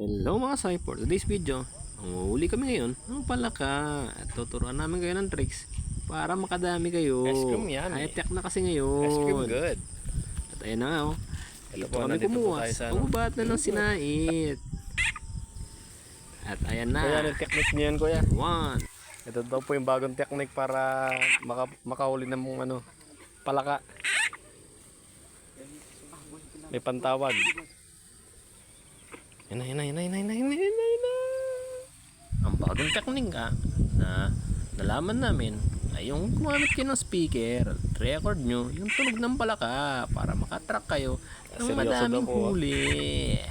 Hello mga Sai, for today's video, manguhuli kami ngayon ng palaka at tuturuan namin kayo ng tricks para makadami kayo. Ice cream yan, High eh. tech na kasi ngayon. Ice cream good. At ayan na nga oh. Hello Dito po, kami sa ano. Pagbabat na ng sinait. At ayan na. Kuya, anong technique niyo yan, kuya? One. Ito daw po yung bagong technique para maka, makahuli ng mong ano, palaka. May pantawag. Yan na, yan na, yan na, yan na, yan na, yan na, yan na, yan na. Ang bagong technique ah, na nalaman namin ay yung gumamit kayo ng speaker at record nyo yung tunog ng palaka para makatrack kayo ng madaming huli.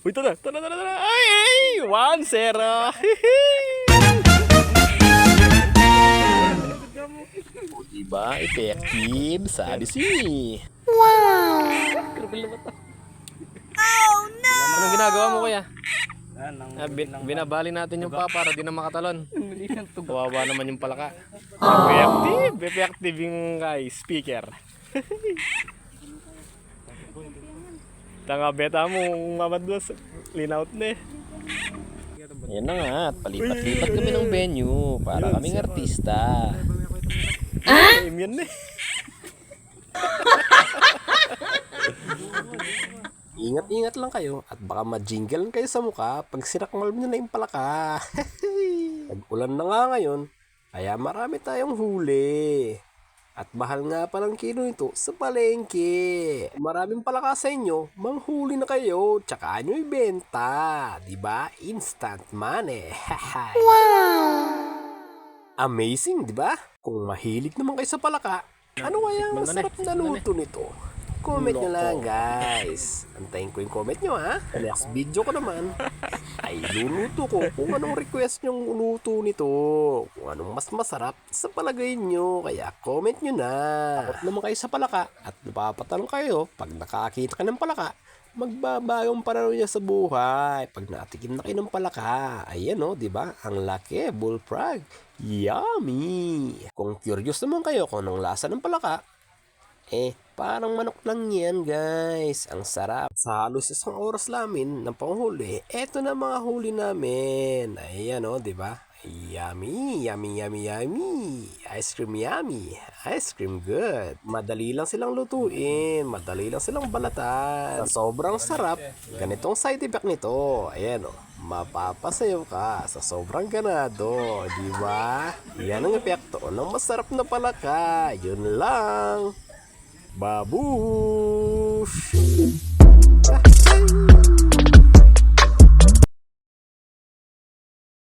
Uy, tara, tara, tara, tara. Ay, ay, one, zero. o, diba? Effective. Sabi si. Anong ginagawa mo, kuya? Ah, bin- binabali natin yung pa para di na makatalon. Kawawa naman yung palaka. Effective. Effective yung kay speaker. Tanga beta mo, mamadlos. Linaut na eh. Yan na nga, at palipat-lipat kami ng venue para kaming artista. Game yan eh. Ingat-ingat lang kayo at baka ma-jingle kayo sa mukha pag sinakmal nyo na yung palaka. Pag-ulan na nga ngayon, kaya marami tayong huli. At mahal nga palang kilo nito sa palengke. Maraming palaka sa inyo, manghuli na kayo, tsaka nyo ibenta. 'Di ba? Instant money. Amazing, di ba? Kung mahilig naman kayo sa palaka, ano kaya ang masarap na luto nito? Comment nyo lang, guys. Antayin ko yung comment nyo, ha? Next video ko naman, ay luluto ko kung anong request nyong luto nito. Kung anong mas masarap sa palagay nyo. Kaya comment nyo na. Takot naman kayo sa palaka at napapatanong kayo pag nakakita ka ng palaka, magbabagong pananaw niya sa buhay. Pag natikim na kayo ng palaka, ayan o, di ba? Ang laki, bullfrog. Yummy! Kung curious naman kayo kung anong lasa ng palaka, eh, parang manok lang yan, guys. Ang sarap. Sa halos isang oras namin ng panghuli, eto na mga huli namin. Ayan o, di ba? Yummy, yummy, yummy, yummy. Ice cream yummy. Ice cream good. Madali lang silang lutuin. Madali lang silang balatan. Sa sobrang sarap, ganitong side effect nito. Ayan o. Mapapasayo ka sa sobrang ganado. Di ba? Yan ang epekto ng masarap na palaka. Yun lang. Babush!